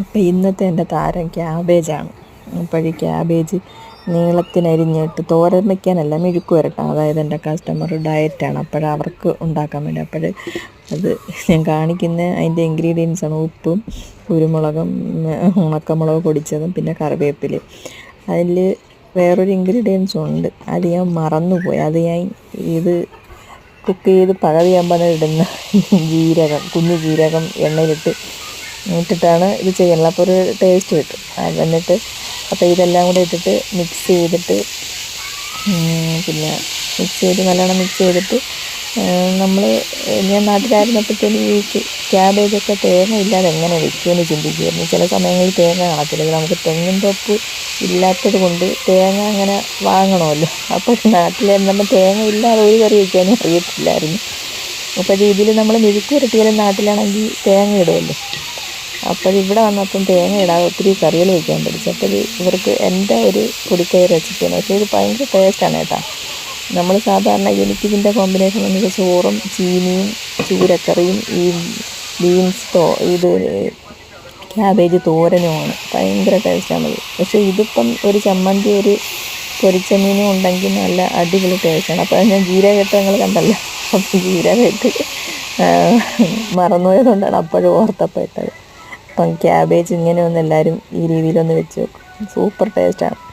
അപ്പോൾ ഇന്നത്തെ എന്റെ താരം ക്യാബേജാണ്. അപ്പോൾ ക്യാബേജ് നീളത്തിനരിഞ്ഞിട്ട് തോരൻ വയ്ക്കാനല്ല മെഴുക്ക് വരട്ടാം അതായത് എന്റെ കസ്റ്റമർ ഡയറ്റാണ് അപ്പോൾ അവർക്ക് ഉണ്ടാക്കാൻ വേണ്ടി. അപ്പോൾ അത് ഞാൻ കാണിക്കുന്ന അതിന്റെ ഇൻഗ്രീഡിയൻസാണ് ഉപ്പും കുരുമുളകും ഉണക്കമുളക് പൊടിച്ചതും പിന്നെ കറിവേപ്പിലയും അതിൽ വേറൊരു ഇൻഗ്രീഡിയൻസും ഉണ്ട്. അത് ഞാൻ മറന്നുപോയി. അത് ഞാൻ ഇത് കുക്ക് ചെയ്ത് പകുതിയാകുമ്പോൾ ഇടുന്ന ജീരകം കുഞ്ഞു ജീരകം എണ്ണയിലിട്ട് ഇട്ടിട്ടാണ് ഇത് ചെയ്യുന്നത്. അപ്പോൾ ഒരു ടേസ്റ്റ് കിട്ടും. എന്നിട്ട് അപ്പോൾ ഇതെല്ലാം കൂടെ ഇട്ടിട്ട് മിക്സ് ചെയ്തിട്ട് പിന്നെ മിക്സ് ചെയ്ത് നല്ലോണം മിക്സ് ചെയ്തിട്ട് നമ്മൾ ഞാൻ നാട്ടിലായിരുന്നപ്പോഴത്തേനും ഈ ക്യാബേജൊക്കെ തേങ്ങ ഇല്ലാതെ എങ്ങനെ വെക്കുമെന്ന് ചിന്തിക്കുമായിരുന്നു. ചില സമയങ്ങളിൽ തേങ്ങ കാണത്തില്ല. നമുക്ക് തെങ്ങിൻ തൊപ്പ് ഇല്ലാത്തത് കൊണ്ട് തേങ്ങ അങ്ങനെ വാങ്ങണമല്ലോ. അപ്പോൾ നാട്ടിലായിരുന്നപ്പോൾ തേങ്ങ ഇല്ലാതെ ഒരു കറി വയ്ക്കാനും അറിയത്തില്ലായിരുന്നു. അപ്പോൾ ഇതിൽ നമ്മൾ മെഴുക്ക് പുരട്ടിയാലും നാട്ടിലാണെങ്കിൽ തേങ്ങ ഇടുമല്ലോ. അപ്പോൾ ഇവിടെ വന്നപ്പം തേങ്ങ ഇടാതെ ഒത്തിരി കറികൾ വയ്ക്കാൻ പഠിച്ചു അപ്പോൾ ഇവർക്ക് എന്റെ ഒരു പൊടിക്കൈ റെസിപ്പിയാണ് പക്ഷേ ഇത് ഭയങ്കര ടേസ്റ്റാണ് കേട്ടോ. നമ്മൾ സാധാരണ എനിക്കിതിന്റെ കോമ്പിനേഷൻ എന്ന് വെച്ചാൽ ചോറും ചീനിയും ചൂരക്കറിയും ഈ ബീൻസ് തോ ഇത് ക്യാബേജ് തോരനുമാണ് ഭയങ്കര ടേസ്റ്റാണത് പക്ഷേ ഇതിപ്പം ഒരു ചമ്മന്തി ഒരു പൊരിച്ച മീനും ഉണ്ടെങ്കിൽ നല്ല അടിപൊളി ടേസ്റ്റാണ് അപ്പോൾ ഞാൻ ജീരകം ഇട്ട് നിങ്ങൾ കണ്ടല്ലോ. അപ്പം ജീരകട്ട് മറന്നുപോയതുകൊണ്ടാണ് അപ്പോഴും ഓർത്തപ്പോൾ ഇട്ടത്. ക്യാബേജ് ഇങ്ങനെ ഒന്ന് എല്ലാവരും ഈ രീതിയിലൊന്ന് വെച്ച് നോക്കും. സൂപ്പർ ടേസ്റ്റാണ്.